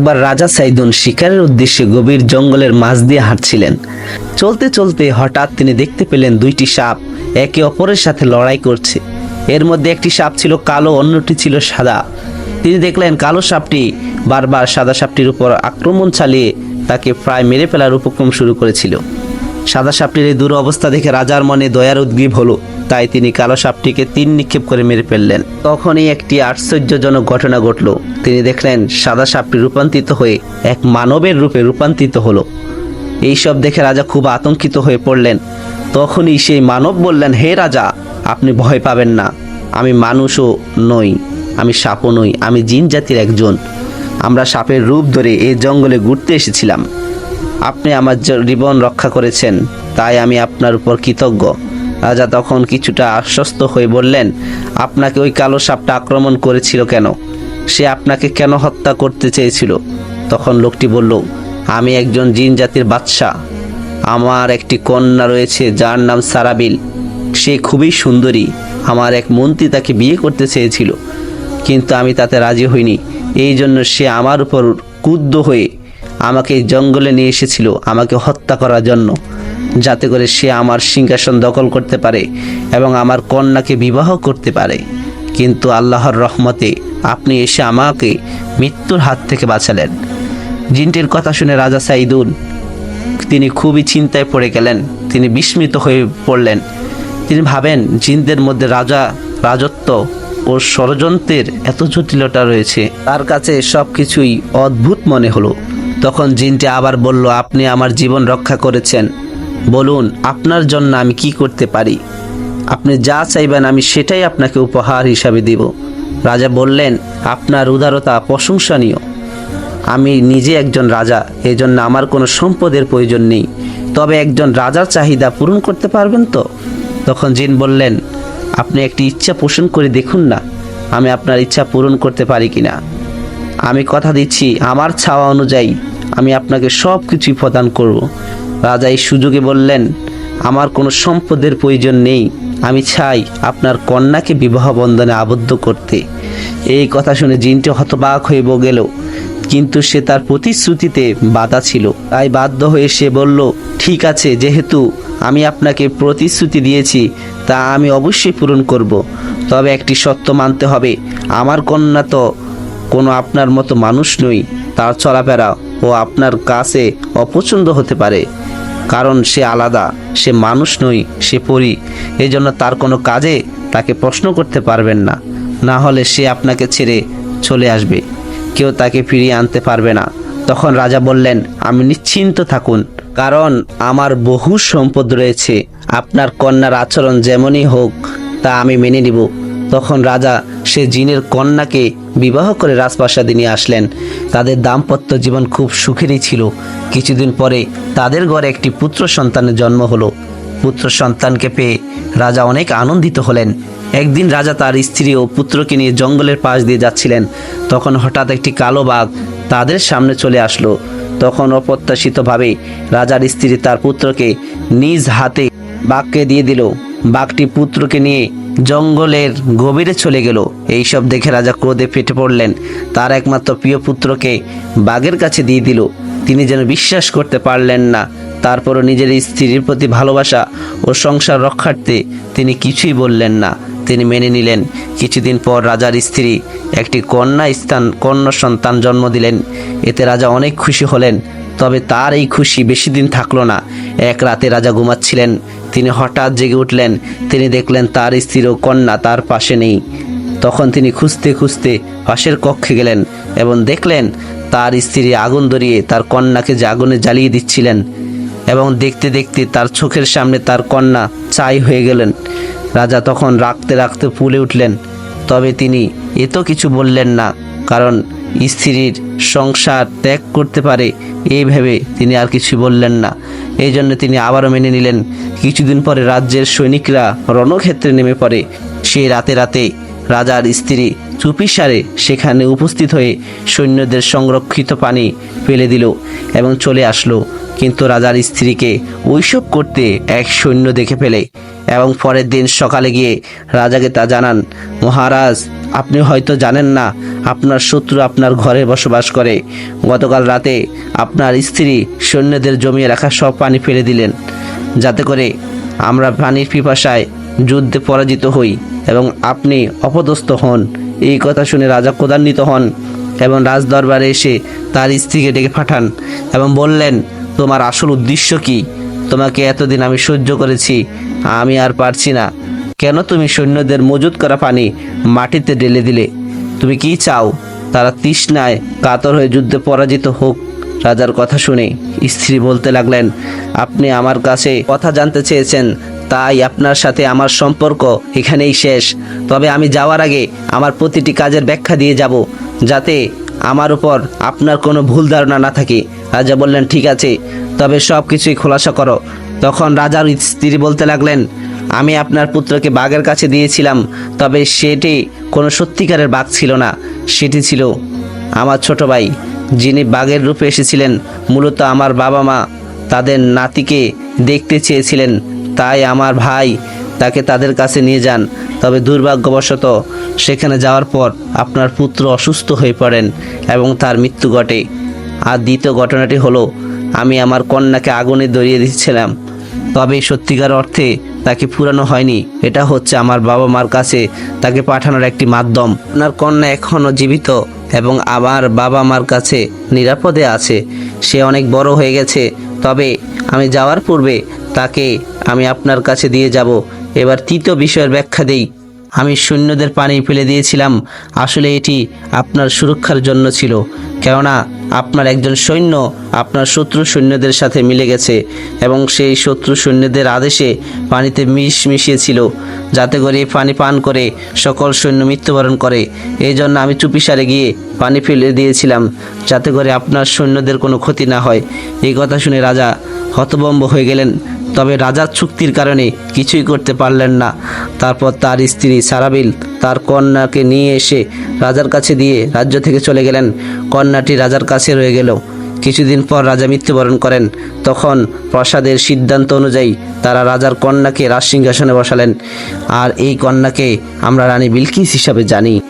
একবার রাজা সাইদুন শিকারের উদ্দেশ্যে গভীর জঙ্গলের মাঝ দিয়ে হাঁটছিলেন। চলতে চলতে হঠাৎ তিনি দেখতে পেলেন দুইটি সাপ একে অপরের সাথে লড়াই করছে। এর মধ্যে একটি সাপ ছিল কালো, অন্যটি ছিল সাদা। তিনি দেখলেন কালো সাপটি বারবার সাদা সাপটির উপর আক্রমণ চালিয়ে তাকে প্রায় মেরে ফেলার উপক্রম শুরু করেছিল। সাদা সাপটির এই দূর অবস্থা দেখে রাজার মনে দয়ার উদ্গ্রীব হলো। তাই তিনি কালো সাপটিকে তিন নিক্ষেপ করে মেরে ফেললেন। তখনই একটি আশ্চর্যজনক ঘটনা ঘটল। তিনি দেখলেন সাদা সাপটি রূপান্তরিত হয়ে এক মানবের রূপে রূপান্তরিত হলো। এইসব দেখে রাজা খুব আতঙ্কিত হয়ে পড়লেন। তখনই সেই মানব বললেন, হে রাজা, আপনি ভয় পাবেন না। আমি মানুষও নই, আমি সাপও নই, আমি জিন জাতির একজন। আমরা সাপের রূপ ধরে এই জঙ্গলে ঘুরতে এসেছিলাম। আপনি আমার জীবন রক্ষা করেছেন, তাই আমি আপনার উপর কৃতজ্ঞ। রাজা তখন কিছুটা আশ্বস্ত হয়ে বললেন, আপনাকে ওই কালো সাপটা আক্রমণ করেছিল কেন? সে আপনাকে কেন হত্যা করতে চেয়েছিল? তখন লোকটি বলল, আমি একজন জিন জাতির বাদশা আমার একটি কন্যা রয়েছে যার নাম সারাবিল। সে খুবই সুন্দরী। আমার এক মন্ত্রী তাকে বিয়ে করতে চেয়েছিল। কিন্তু আমি তাতে রাজি হইনি। এই জন্য সে আমার উপর ক্রুদ্ধ হয়ে আমাকে জঙ্গলে নিয়ে এসেছিল, আমাকে হত্যা করার জন্য। যাতে করে সে আমার সিংহাসন দখল করতে পারে এবং আমার কন্যাকে বিবাহ করতে পারে। কিন্তু আল্লাহর রহমতে আপনি এসে আমাকে মৃত্যুর হাত থেকে বাঁচালেন। জিনটির কথা শুনে রাজা সাইদুল তিনি খুবই চিন্তায় পড়ে গেলেন। তিনি বিস্মিত হয়ে পড়লেন। তিনি ভাবেন, জিনদের মধ্যে রাজা, রাজত্ব ও ষড়যন্ত্রের এত জটিলতা রয়েছে। তার কাছে সব কিছুই অদ্ভুত মনে হলো। তখন জিনটি আবার বলল, আপনি আমার জীবন রক্ষা করেছেন। বলুন, আপনার জন্য আমি কি করতে পারি? আপনি যা চাইবেন আমি সেটাই আপনাকে উপহার হিসাবে দিব। রাজা বললেন, আপনার উদারতা প্রশংসনীয়। আমি নিজে একজন রাজা এই জন্য আমার কোনো সম্পদের প্রয়োজন নেই। তবে একজন রাজার চাহিদা পূরণ করতে পারবেন তো? তখন জিন বললেন, আপনি একটি ইচ্ছা পোষণ করে দেখুন না, আমি আপনার ইচ্ছা পূরণ করতে পারি কি না আমি কথা দিচ্ছি, আমার ছাওয়া অনুযায়ী আমি আপনাকে সব কিছুই প্রদান করব। রাজা এই সুযোগে বললেন, আমার কোনো সম্পদের প্রয়োজন নেই। আমি চাই আপনার কন্যাকে বিবাহ বন্ধনে আবদ্ধ করতে। এই কথা শুনে জিনটি হতবাক হয়ে গেল কিন্তু সে তার প্রতিশ্রুতিতে বাধা ছিল। তাই বাধ্য হয়ে সে বলল, ঠিক আছে, যেহেতু আমি আপনাকে প্রতিশ্রুতি দিয়েছি, তা আমি অবশ্যই পূরণ করব। তবে একটি সত্য মানতে হবে। আমার কন্যা তো কোনো আপনার মতো মানুষ নই। তার চলাফেরা ও আপনার কাছে অপছন্দ হতে পারে। কারণ সে আলাদা, সে মানুষ নই, সে পরি। এই জন্য তার কোনো কাজে তাকে প্রশ্ন করতে পারবেন না। না হলে সে আপনাকে ছেড়ে চলে আসবে। কেউ তাকে ফিরিয়ে আনতে পারবে না। তখন রাজা বললেন, আমি নিশ্চিন্ত থাকুন। কারণ আমার বহু সম্পদ রয়েছে। আপনার কন্যার আচরণ যেমনই হোক, তা আমি মেনে নিব। তখন রাজা সে জিনের কন্যাকে বিবাহ করে রাজপ্রাসাদে নিয়ে আসলেন। তাদের দাম্পত্য জীবন খুব সুখেরই ছিল। কিছুদিন পরে তাদের ঘরে একটি পুত্র সন্তানের জন্ম হলো। পুত্র সন্তানকে পেয়ে রাজা অনেক আনন্দিত হলেন। একদিন রাজা তার স্ত্রী ও পুত্রকে নিয়ে জঙ্গলের পাশ দিয়ে যাচ্ছিলেন। তখন হঠাৎ একটি কালো বাঘ তাদের সামনে চলে আসলো। তখন অপ্রত্যাশিতভাবে রাজার স্ত্রী তার পুত্রকে নিজ হাতে বাঘকে দিয়ে দিল। বাঘটি পুত্রকে নিয়ে জঙ্গলের গভীরে চলে গেল। এইসব দেখে রাজা ক্রোধে ফেটে পড়লেন। তার একমাত্র প্রিয় পুত্রকে বাঘের কাছে দিয়ে দিল। তিনি যেন বিশ্বাস করতে পারলেন না। তারপরও নিজের স্ত্রীর প্রতি ভালোবাসা ও সংসার রক্ষার্থে তিনি কিছুই বললেন না। তিনি মেনে নিলেন। কিছুদিন পর রাজার স্ত্রী একটি কন্যা স্থান কন্যা সন্তান জন্ম দিলেন। এতে রাজা অনেক খুশি হলেন। তবে তার এই খুশি বেশি দিন থাকল না। এক রাতে রাজা ঘুমাচ্ছিলেন। তিনি হঠাৎ জেগে উঠলেন। তিনি দেখলেন তার স্ত্রী ও কন্যা তার পাশে নেই। তখন তিনি খুঁজতে খুঁজতে পাশের কক্ষে গেলেন এবং দেখলেন তার স্ত্রী আগুন ধরিয়ে তার কন্যাকে যে আগুনে জ্বালিয়ে দিচ্ছিলেন এবং দেখতে দেখতে তার চোখের সামনে তার কন্যা চাই হয়ে গেলেন। রাজা তখন রাখতে রাখতে ফুলে উঠলেন। তবে তিনি এত কিছু বললেন না, কারণ স্ত্রীর সংসার ত্যাগ করতে পারে এই ভেবে তিনি আর কিছু বললেন না। এই জন্য তিনি আবারও মেনে নিলেন, কিছুদিন পরে রাজ্যের সৈনিকরা রণক্ষেত্রে নেমে পড়ে। সেই রাতে রাতে রাজার স্ত্রী চুপিসারে সেখানে উপস্থিত হয়ে সৈন্যদের সংরক্ষিত পানি ফেলে দিল এবং চলে আসলো। কিন্তু রাজার স্ত্রীকে ওইসব করতে এক সৈন্য দেখে ফেলে এবং পরের দিন সকালে গিয়ে রাজাকে তা জানান, মহারাজ আপনি হয়তো জানেন না, আপনার শত্রু আপনার ঘরে বসবাস করে। গতকাল রাতে আপনার স্ত্রী সৈন্যদের জমিয়ে রাখা সব পানি ফেলে দিলেন। যাতে করে আমরা পানির পিপাসায় যুদ্ধে পরাজিত হই এবং আপনি অপদস্থ হন। এই কথা শুনে রাজা ক্রোধান্বিত হন এবং রাজদরবারে এসে তার স্ত্রীকে ডেকে পাঠান এবং বললেন, তোমার আসল উদ্দেশ্য কি? তোমাকে এতদিন আমি সহ্য করেছি, আমি আর পারছি না। কেন তুমি সৈন্যদের মজুত করা পানি মাটিতে ঢেলে দিলে? তুমি কি চাও তারা তৃষ্ণায় কাতর হয়ে যুদ্ধে পরাজিত হোক? রাজার কথা শুনে স্ত্রী বলতে লাগলেন, আপনি আমার কাছে কথা জানতে চেয়েছেন, তাই আপনার সাথে আমার সম্পর্ক এখানেই শেষ। তবে আমি যাওয়ার আগে আমার প্রতিটি কাজের ব্যাখ্যা দিয়ে যাব, যাতে আমার উপর আপনার কোনো ভুল ধারণা না থাকে। রাজা বললেন, ঠিক আছে, তবে সব কিছুই খোলাসা করো। তখন রাজার স্ত্রী বলতে লাগলেন আমি আপনার পুত্রকে বাঘের কাছে দিয়েছিলাম, তবে সেটি কোনো সত্যিকারের বাঘ ছিল না। সেটি ছিল আমার ছোট ভাই, যিনি বাঘের রূপে এসেছিলেন, মূলত আমার বাবা মা তাদের নাতিকে দেখতে চেয়েছিলেন। তাই আমার ভাই তাকে তাদের কাছে নিয়ে যান, তবে দুর্ভাগ্যবশত সেখানে যাওয়ার পর আপনার পুত্র অসুস্থ হয়ে পড়েন এবং তার মৃত্যু ঘটে। আর দ্বিতীয় ঘটনাটি হলো, আমি আমার কন্যাকে আগুনে দড়িয়ে দিচ্ছিলাম তবে সত্যিকার অর্থে তাকে পুরানো হয়নি। এটা হচ্ছে আমার বাবা মার কাছে তাকে পাঠানোর একটি মাধ্যম। আপনার কন্যা এখনও জীবিত এবং আমার বাবা মার কাছে নিরাপদে আছে। সে অনেক বড় হয়ে গেছে। তবে আমি যাওয়ার পূর্বে তাকে আমি আপনার কাছে দিয়ে যাব। এবার তৃতীয় বিষয়ের ব্যাখ্যা দেই। আমি সৈন্যদের পানি ফেলে দিয়েছিলাম। আসলে এটি আপনার সুরক্ষার জন্য ছিল। কেননা আপনার একজন সৈন্য, আপনার শত্রু সৈন্যদের সাথে মিলে গেছে এবং সেই শত্রু সৈন্যদের আদেশে পানিতে মিশ মিশিয়েছিল, যাতে করে পানি পান করে, সকল সৈন্য মৃত্যুবরণ করে। এই জন্য আমি চুপিসারে গিয়ে পানি ফেলে দিয়েছিলাম, যাতে করে আপনার সৈন্যদের কোনো ক্ষতি না হয়। এই কথা শুনে রাজা হতবম্ব হয়ে গেলেন, তবে রাজার চুক্তির কারণে কিছুই করতে পারলেন না। তারপর তার স্ত্রী সারাবিল তার কন্যাকে নিয়ে এসে রাজার কাছে দিয়ে রাজ্য থেকে চলে গেলেন। কন্যাটি রাজার কাছে রয়ে গেল। কিছুদিন পর রাজা মৃত্যুবরণ করেন। তখন প্রসাদের সিদ্ধান্ত অনুযায়ী তারা রাজার কন্যাকে রাজসিংহাসনে বসালেন। আর এই কন্যাকে আমরা রানী বিলকিস হিসাবে জানি।